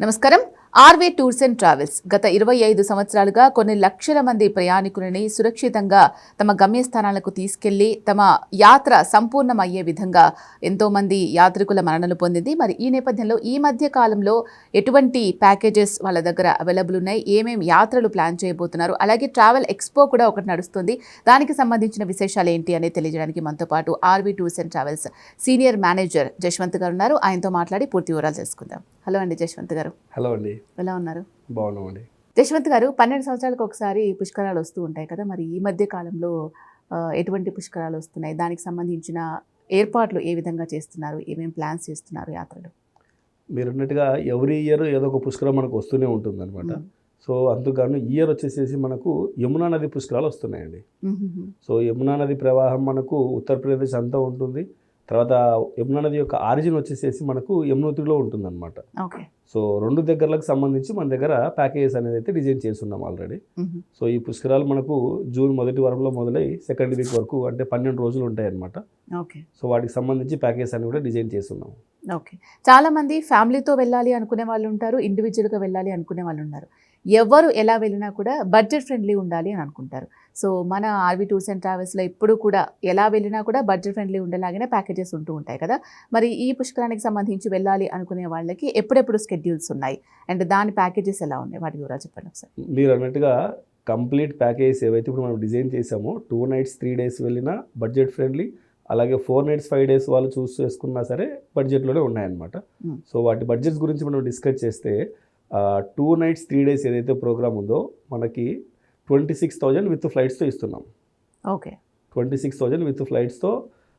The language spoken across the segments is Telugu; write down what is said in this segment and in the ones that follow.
నమస్కారం. ఆర్వే టూర్స్ అండ్ ట్రావెల్స్ గత ఇరవై ఐదు సంవత్సరాలుగా కొన్ని లక్షల మంది ప్రయాణికులని సురక్షితంగా తమ గమ్యస్థానాలకు తీసుకెళ్ళి తమ యాత్ర సంపూర్ణమయ్యే విధంగా ఎంతో మంది యాత్రికుల మరణలు పొందింది. మరి ఈ నేపథ్యంలో ఈ మధ్య కాలంలో ఎటువంటి ప్యాకేజెస్ వాళ్ళ దగ్గర అవైలబుల్ ఉన్నాయి? ఏమేమి యాత్రలు ప్లాన్ చేయబోతున్నారు? అలాగే ట్రావెల్ ఎక్స్పో కూడా ఒకటి నడుస్తుంది. దానికి సంబంధించిన విశేషాలు ఏంటి అనేది తెలియజేయడానికి మనతో పాటు RV tours and travels senior manager Jaswanth garu ఉన్నారు. ఆయనతో మాట్లాడి పూర్తి వివరాలు తెలుసుకుందాం. హలో అండి జశ్వంత్ గారు. హలో అండి. ఎలా ఉన్నారు? బాగున్నామండి. జశ్వంత్ గారు పన్నెండు సంవత్సరాలకు ఒకసారి పుష్కరాలు వస్తూ ఉంటాయి కదా మరి ఈ మధ్య కాలంలో ఎటువంటి పుష్కరాలు వస్తున్నాయి? దానికి సంబంధించిన ఏర్పాట్లు ఏ విధంగా చేస్తున్నారు? ఏమేమి ప్లాన్స్ చేస్తున్నారు యాత్రలు? మీరు అన్నట్టుగా ఎవ్రీ ఇయర్ ఏదో ఒక పుష్కరం మనకు వస్తూనే ఉంటుంది అనమాట. సో అందుకని ఈ ఇయర్ వచ్చేసేసి మనకు యమునా నది పుష్కరాలు వస్తున్నాయండి. సో యమునా నది ప్రవాహం మనకు ఉత్తరప్రదేశ్ అంతా ఉంటుంది. తర్వాత యమునా నది యొక్క ఆరిజిన్ వచ్చేసేసి మనకు యమునోత్రిలో ఉంటుందన్నమాట. ఓకే. సో రెండు దగ్గరలకు సంబంధించి మన దగ్గర ప్యాకేజెస్ అనేది అయితే డిజైన్ చేస్తున్నాం ఆల్రెడీ. సో ఈ పుష్కరాలు మనకు జూన్ మొదటి వారంలో మొదలై సెకండ్ వీక్ వరకు అంటే పన్నెండు రోజులు ఉంటాయి అన్నమాట ఓకే. సో వాటికి సంబంధించి ప్యాకేజెస్ అని కూడా డిజైన్ చేస్తున్నాం. ఓకే. చాలా మంది ఫ్యామిలీతో వెళ్ళాలి అనుకునే వాళ్ళు ఉంటారు ఇండివిజువల్గా వెళ్ళాలి అనుకునే వాళ్ళు ఉన్నారు. ఎవరు ఎలా వెళ్ళినా కూడా బడ్జెట్ ఫ్రెండ్లీ ఉండాలి అని అనుకుంటారు. సో మన ఆర్వీ టూర్స్ అండ్ ట్రావెల్స్లో ఎప్పుడు కూడా ఎలా వెళ్ళినా కూడా బడ్జెట్ ఫ్రెండ్లీ ఉండేలాగానే ప్యాకేజెస్ ఉంటూ ఉంటాయి కదా. మరి ఈ పుష్కరానికి సంబంధించి వెళ్ళాలి అనుకునే వాళ్ళకి ఎప్పుడెప్పుడు స్కెడ్యూల్స్ ఉన్నాయి? అండ్ దాని ప్యాకేజెస్ ఎలా ఉన్నాయి? వాటి వివరాలు చెప్పండి ఒకసారి. మీరు అన్నట్టుగా కంప్లీట్ ప్యాకేజ్ ఏవైతే ఇప్పుడు మనం డిజైన్ చేసామో టూ నైట్స్ త్రీ డేస్ వెళ్ళినా బడ్జెట్ ఫ్రెండ్లీ అలాగే ఫోర్ నైట్స్ ఫైవ్ డేస్ వాళ్ళు చూస్ చేసుకున్నా సరే బడ్జెట్లోనే ఉన్నాయన్నమాట. సో వాటి బడ్జెట్స్ గురించి మనం డిస్కస్ చేస్తే టూ నైట్స్ త్రీ డేస్ ఏదైతే ప్రోగ్రామ్ ఉందో మనకి ట్వంటీ సిక్స్ థౌజండ్ విత్ ఫ్లైట్స్తో ఇస్తున్నాం. Okay. Twenty six thousand with ఫ్లైట్స్తో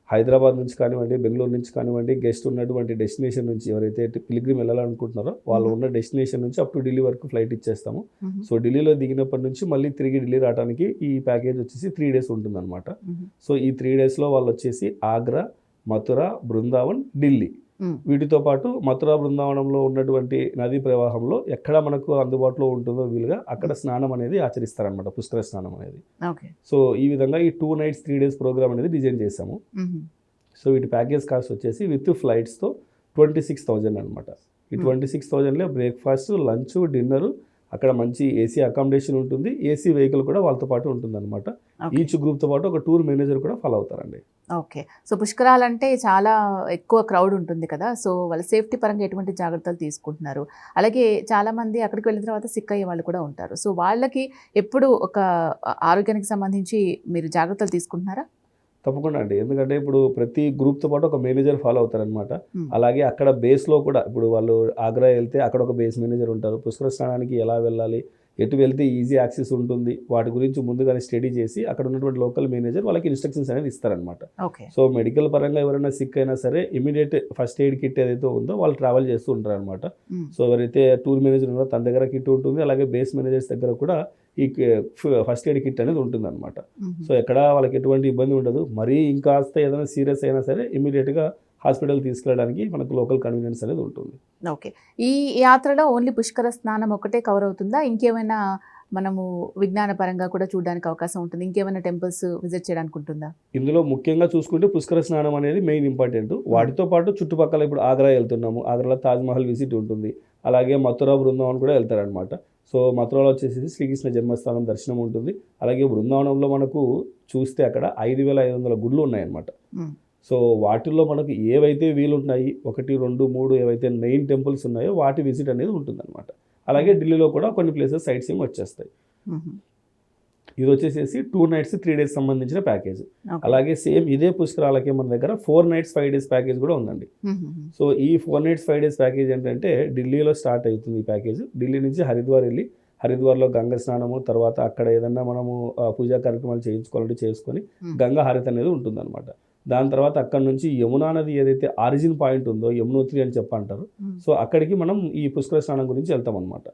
Hyderabad నుంచి కానివ్వండి బెంగళూరు నుంచి కానివ్వండి గెస్ట్ ఉన్నటువంటి డెస్టినేషన్ నుంచి ఎవరైతే పిలిగ్రిమ్ వెళ్ళాలనుకుంటున్నారో వాళ్ళు. ఉన్న డెస్టినేషన్ నుంచి అప్ టు ఢిల్లీ వరకు ఫ్లైట్ ఇచ్చేస్తాము. సో ఢిల్లీలో దిగినప్పటి నుంచి మళ్ళీ తిరిగి ఢిల్లీ రావడానికి ఈ ప్యాకేజ్ వచ్చేసి త్రీ డేస్ ఉంటుందన్నమాట. సో ఈ త్రీ డేస్లో వాళ్ళు వచ్చేసి ఆగ్రా మథుర బృందావన్ ఢిల్లీ. వీటితో పాటు మథుర బృందావనంలో ఉన్నటువంటి నదీ ప్రవాహంలో ఎక్కడ మనకు అందుబాటులో ఉంటుందో వీలుగా అక్కడ స్నానం అనేది ఆచరిస్తారనమాట పుష్కర స్నానం అనేది. సో ఈ విధంగా ఈ two nights three days programme అనేది డిజైన్ చేశాము. సో వీటి ప్యాకేజ్ కాస్ట్ వచ్చేసి విత్ ఫ్లైట్స్తో ట్వంటీ సిక్స్ థౌజండ్ అనమాట ఈ. ట్వంటీ సిక్స్ థౌజండ్లో బ్రేక్ఫాస్ట్ లంచ్ డిన్నర్ అక్కడ మంచి ఏసీ అకామిడేషన్ ఉంటుంది. ఏసీ వెహికల్ కూడా వాళ్ళతో పాటు ఉంటుంది అనమాట ఈచ్ గ్రూప్తో పాటు ఒక టూర్ మేనేజర్ కూడా ఫాలో అవుతారండి. ఓకే. సో పుష్కరాలంటే చాలా ఎక్కువ క్రౌడ్ ఉంటుంది కదా. సో వాళ్ళ సేఫ్టీ పరంగా ఎటువంటి జాగ్రత్తలు తీసుకుంటున్నారు? అలాగే చాలా మంది అక్కడికి వెళ్ళిన తర్వాత సిక్ అయ్యే వాళ్ళు కూడా ఉంటారు. సో వాళ్ళకి ఎప్పుడు ఒక ఆరోగ్యానికి సంబంధించి మీరు జాగ్రత్తలు తీసుకుంటున్నారా? తప్పకుండా అండి. ఎందుకంటే ఇప్పుడు ప్రతి గ్రూప్తో పాటు ఒక మేనేజర్ ఫాలో అవుతారనమాట. అలాగే అక్కడ బేస్లో కూడా ఇప్పుడు వాళ్ళు ఆగ్రా వెళ్తే అక్కడ ఒక బేస్ మేనేజర్ ఉంటారు. పుష్కర స్నానానికి ఎలా వెళ్ళాలి ఎటు వెళ్తే ఈజీ యాక్సెస్ ఉంటుంది వాటి గురించి ముందుగానే స్టడీ చేసి అక్కడ ఉన్నటువంటి లోకల్ మేనేజర్ వాళ్ళకి ఇన్స్ట్రక్షన్స్ అనేది ఇస్తారనమాట ఓకే. సో మెడికల్ పరంగా ఎవరైనా సిక్ అయినా సరే ఇమీడియట్ ఫస్ట్ ఎయిడ్ కిట్ ఏదైతే ఉందో వాళ్ళు ట్రావెల్ చేస్తూ ఉంటారు అనమాట సో ఎవరైతే టూర్ మేనేజర్ ఉన్నారో తన దగ్గర కిట్ ఉంటుంది. అలాగే బేస్ మేనేజర్స్ దగ్గర కూడా ఈ ఫస్ట్ ఎయిడ్ కిట్ అనేది ఉంటుంది అనమాట సో ఎక్కడ వాళ్ళకి ఎటువంటి ఇబ్బంది ఉండదు. మరీ ఇంకాస్త ఏదైనా సీరియస్ అయినా సరే ఇమీడియట్గా హాస్పిటల్ తీసుకెళ్ళడానికి మనకు లోకల్ కన్వీనియన్స్ అనేది ఉంటుంది. ఓకే. ఈ యాత్రలో ఓన్లీ పుష్కర స్నానం ఒకటే కవర్ అవుతుందా? ఇంకేమైనా మనము విజ్ఞాన పరంగా కూడా చూడడానికి అవకాశం ఉంటుంది. ఇంకేమైనా టెంపుల్స్ విజిట్ చేయడానికి ఉంటుందా? ఇందులో ముఖ్యంగా చూసుకుంటే పుష్కర స్నానం అనేది మెయిన్ ఇంపార్టెంట్. వాటితో పాటు చుట్టుపక్కల ఇప్పుడు ఆగ్రా వెళ్తున్నాము. ఆగ్రాలో తాజ్మహల్ విజిట్ ఉంటుంది. అలాగే మథురా బృందావన్ కూడా వెళ్తారనమాట సో మథురాలో వచ్చేసి శ్రీకృష్ణ జన్మస్థానం దర్శనం ఉంటుంది. అలాగే బృందావనంలో మనకు చూస్తే అక్కడ ఐదు వేల ఐదు వందల గుళ్ళు ఉన్నాయన్నమాట. సో వాటిల్లో మనకు ఏవైతే వీలుంటాయి ఒకటి రెండు మూడు ఏవైతే మెయిన్ టెంపుల్స్ ఉన్నాయో వాటి విజిట్ అనేది ఉంటుందన్నమాట. అలాగే ఢిల్లీలో కూడా కొన్ని ప్లేసెస్ సైట్ సీయింగ్ వచ్చేస్తాయి. ఇది వచ్చేసేసి టూ నైట్స్ త్రీ డేస్ సంబంధించిన ప్యాకేజ్. అలాగే సేమ్ ఇదే పుష్కరాలకే మన దగ్గర four nights five days package కూడా ఉందండి. సో ఈ four nights five days package ఏంటంటే ఢిల్లీలో స్టార్ట్ అవుతుంది ఈ ప్యాకేజ్. ఢిల్లీ నుంచి హరిద్వార్ వెళ్ళి హరిద్వార్లో గంగ స్నానము తర్వాత అక్కడ ఏదన్నా మనము ఆ, పూజా కార్యక్రమాలు చేయించుకోవాలంటే చేసుకొని. గంగా హారతి అనేది ఉంటుందన్నమాట. దాని తర్వాత అక్కడ నుంచి యమునా నది ఏదైతే ఆరిజిన్ పాయింట్ ఉందో యమునోత్రి అని చెప్పంటారు. సో అక్కడికి మనం ఈ పుష్కర స్నానం గురించి వెళ్తాం అనమాట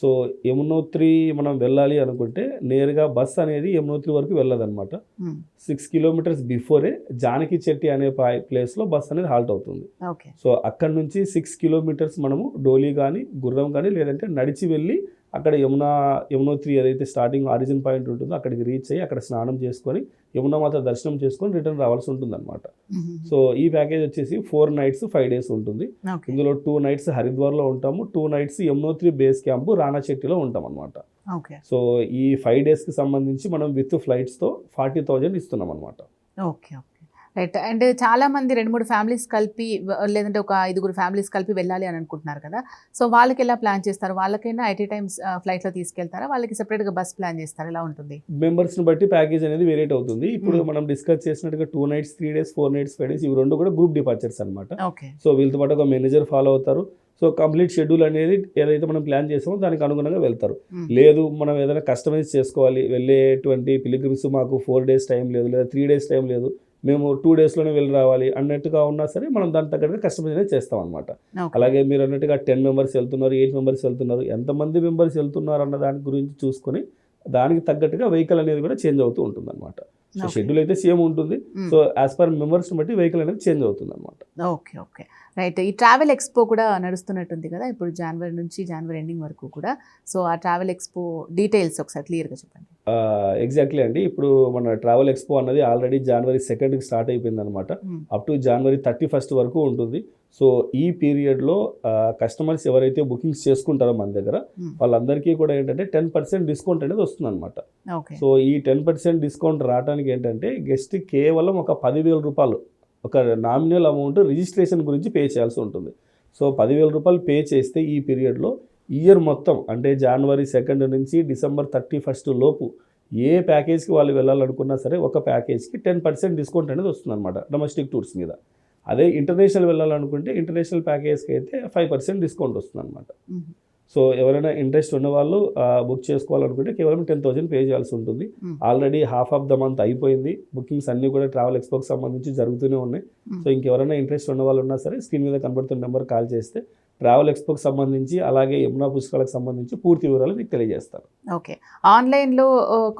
సో యమునోత్రి మనం వెళ్ళాలి అనుకుంటే నేరుగా బస్ అనేది యమునోత్రి వరకు వెళ్ళదన్నమాట. సిక్స్ కిలోమీటర్స్ బిఫోరే జానకి చెట్టి అనే ప్లేస్లో బస్ అనేది హాల్ట్ అవుతుంది. సో అక్కడ నుంచి సిక్స్ కిలోమీటర్స్ మనము డోలీ కానీ గుర్రం కానీ లేదంటే నడిచి వెళ్ళి అక్కడ యమునా యమునోత్రి ఏదైతే స్టార్టింగ్ ఆరిజిన్ పాయింట్ ఉంటుందో అక్కడికి రీచ్ అయ్యి అక్కడ స్నానం చేసుకొని యమునా మాత దర్శనం చేసుకొని రిటర్న్ రావాల్సి ఉంటుంది అనమాట సో ఈ ప్యాకేజ్ వచ్చేసి ఫోర్ నైట్స్ ఫైవ్ డేస్ ఉంటుంది. ఇందులో టూ నైట్స్ హరిద్వార్లో ఉంటాము two nights Yamunotri base camp రాణాచెట్టిలో ఉంటాం అనమాట సో ఈ ఫైవ్ డేస్కి సంబంధించి మనం విత్ ఫ్లైట్స్తో ఫార్టీ థౌజండ్ ఇస్తున్నాం అనమాట ఓకే. రైట్ అండ్ చాలా మంది రెండు మూడు ఫ్యామిలీస్ కలిపి లేదంటే ఒక ఐదుగురు ఫ్యామిలీస్ కలిపి వెళ్ళాలి అని అనుకుంటున్నారు కదా. సో వాళ్ళకి ఎలా ప్లాన్ చేస్తారు? వాళ్ళకైనా ఏ టైమ్స్ ఫ్లైట్లో తీసుకెళ్తారా? వాళ్ళకి సెపరేట్గా బస్ ప్లాన్ చేస్తారా? ఎలా ఉంటుంది? మెంబర్స్ని బట్టి ప్యాకేజ్ అనేది వేరేట్ అవుతుంది. ఇప్పుడు Hmm. మనం డిస్కస్ చేసినట్టుగా two nights three days four nights five days ఇవి రెండు కూడా గ్రూప్ డిపార్చర్స్ అనమాట ఓకే సో వీళ్ళతో పాటు ఒక మేనేజర్ ఫాలో అవుతారు. సో కంప్లీట్ షెడ్యూల్ అనేది ఏదైతే మనం ప్లాన్ చేసామో దానికి అనుగుణంగా వెళ్తారు. లేదు మనం ఏదైనా కస్టమైజ్ చేసుకోవాలి. వెళ్ళేటువంటి పిలిగ్రిమ్స్ మాకు ఫోర్ డేస్ టైం లేదు లేదా త్రీ డేస్ టైం లేదు. మేము టూ డేస్లోనే వెళ్ళి రావాలి అన్నట్టుగా ఉన్నా సరే మనం దాని తగ్గట్టుగా కస్టమైజ్ అనేది చేస్తాం అనమాట అలాగే మీరు అన్నట్టుగా టెన్ మెంబర్స్ వెళ్తున్నారు ఎయిట్ మెంబర్స్ వెళ్తున్నారు ఎంతమంది మెంబర్స్ వెళ్తున్నారు అన్న దాని గురించి చూసుకొని దానికి తగ్గట్టుగా వెహికల్ అనేది కూడా చేంజ్ అవుతూ ఉంటుంది అనమాట సో. షెడ్యూల్ అయితే సేమ్ ఉంటుంది. సో యాజ్ పర్ మెంబర్స్ని బట్టి వెహికల్ అనేది చేంజ్ అవుతుంది అనమాట ఓకే ఓకే. రైట్. ఈ ట్రావెల్ ఎక్స్పో కూడా నడుస్తున్నట్టుంది కదా ఇప్పుడు జనవరి నుంచి జనవరి ఎండింగ్ వరకు కూడా. సో ఆ ట్రావెల్ ఎక్స్పో డీటెయిల్స్ ఒకసారి క్లియర్గా చెప్పండి. ఎగ్జాక్ట్లీ అండి. ఇప్పుడు మన ట్రావెల్ ఎక్స్పో అన్నది ఆల్రెడీ జనవరి సెకండ్కి స్టార్ట్ అయిపోయింది అనమాట. Up to January thirty first వరకు ఉంటుంది. సో ఈ పీరియడ్లో కస్టమర్స్ ఎవరైతే బుకింగ్స్ చేసుకుంటారో మన దగ్గర Hmm. వాళ్ళందరికీ కూడా ఏంటంటే టెన్ పర్సెంట్ డిస్కౌంట్ అనేది వస్తుంది అనమాట సో ఈ టెన్ పర్సెంట్ డిస్కౌంట్ రావడానికి ఏంటంటే గెస్ట్ కేవలం ఒక పదివేల రూపాయలు ఒక నామినల్ అమౌంట్ రిజిస్ట్రేషన్ గురించి పే చేయాల్సి ఉంటుంది. సో పదివేల రూపాయలు పే చేస్తే ఈ పీరియడ్లో ఇయర్ మొత్తం అంటే జనవరి సెకండ్ నుంచి డిసెంబర్ థర్టీ ఫస్ట్ లోపు ఏ ప్యాకేజ్కి వాళ్ళు వెళ్ళాలనుకున్నా సరే ఒక ప్యాకేజ్కి టెన్ పర్సెంట్ డిస్కౌంట్ అనేది వస్తుంది అనమాట డొమెస్టిక్ టూర్స్ మీద అదే ఇంటర్నేషనల్ వెళ్ళాలనుకుంటే ఇంటర్నేషనల్ ప్యాకేజ్కి అయితే ఫైవ్ పర్సెంట్ డిస్కౌంట్ వస్తుంది అనమాట Mhm. సో ఎవరైనా ఇంట్రెస్ట్ ఉన్న వాళ్ళు బుక్ చేసుకోవాలనుకుంటే కేవలం టెన్ థౌసండ్ పే చేయాల్సి ఉంటుంది. Already half of the month అయిపోయింది బుకింగ్స్ అన్నీ కూడా ట్రావెల్ ఎక్స్పోకి సంబంధించి జరుగుతూనే ఉన్నాయి. సో ఇంకెవరైనా ఇంట్రెస్ట్ ఉన్న వాళ్ళు ఉన్నా సరే స్క్రీన్ మీద కనబడుతున్న నెంబర్ కాల్ చేస్తే ట్రావెల్ ఎక్స్పోకి సంబంధించి అలాగే యమునా పుస్తకాలకు సంబంధించి పూర్తి వివరాలు మీకు తెలియజేస్తారు ఓకే. ఆన్లైన్లో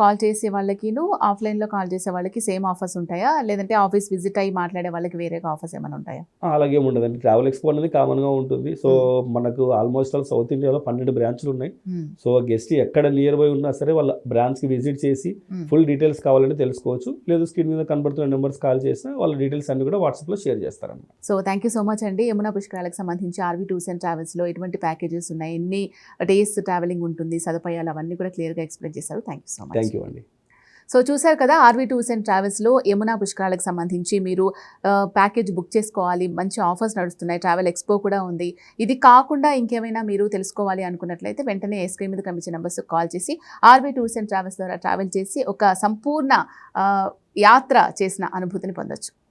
కాల్ చేసే వాళ్ళకిను ఆఫ్లైన్లో కాల్ చేసే వాళ్ళకి సేమ్ ఆఫర్స్ ఉంటాయా? లేదంటే ఆఫీస్ విజిట్ అయ్యి మాట్లాడే వాళ్ళకి వేరేగా ఆఫర్స్ ఏమైనా ఉంటాయా? అలాగే ఉండదండి. ట్రావెల్ ఎక్స్పో అనేది కామన్గా ఉంటుంది. సో మనకు ఆల్మోస్ట్ ఆల్ సౌత్ ఇండియాలో పన్నెండు బ్రాంచ్లు ఉన్నాయి. సో గెస్ట్ ఎక్కడ నియర్ బై ఉన్నా సరే వాళ్ళ బ్రాంచ్కి విజిట్ చేసి. ఫుల్ డీటెయిల్స్ కావాలంటే తెలుసుకోవచ్చు. లేదు స్క్రీన్ మీద కనబడుతున్న నెంబర్స్ కాల్ చేసినా వాళ్ళ డీటెయిల్స్ అన్ని కూడా వాట్సాప్లో షేర్ చేస్తారన్నమాట. So thank you so much అండి. యమునా పుష్కరాలకు సంబంధించి ఆర్వీ టూర్స్ అండ్ ట్రావెల్స్లో ఎటువంటి ప్యాకేజెస్ ఉన్నాయి? ఎన్ని డేస్ ట్రావెలింగ్ ఉంటుంది? సదుపాయాలు అవన్నీ కూడా క్లియర్గా ఎక్స్ప్లెయిన్ చేశారు. Thank you so much thank you అండి. సో చూశారు కదా ఆర్వీ టూర్స్ అండ్ ట్రావెల్స్లో యమునా పుష్కరాలకు సంబంధించి మీరు ప్యాకేజ్ బుక్ చేసుకోవాలి. మంచి ఆఫర్స్ నడుస్తున్నాయి. ట్రావెల్ ఎక్స్పో కూడా ఉంది. ఇది కాకుండా ఇంకేమైనా మీరు తెలుసుకోవాలి అనుకున్నట్లయితే వెంటనే స్క్రీన్ మీద కనిపించే నెంబర్స్ కాల్ చేసి ఆర్వీ టూర్స్ అండ్ ట్రావెల్స్ ద్వారా ట్రావెల్ చేసి ఒక సంపూర్ణ యాత్ర చేసిన అనుభూతిని పొందొచ్చు.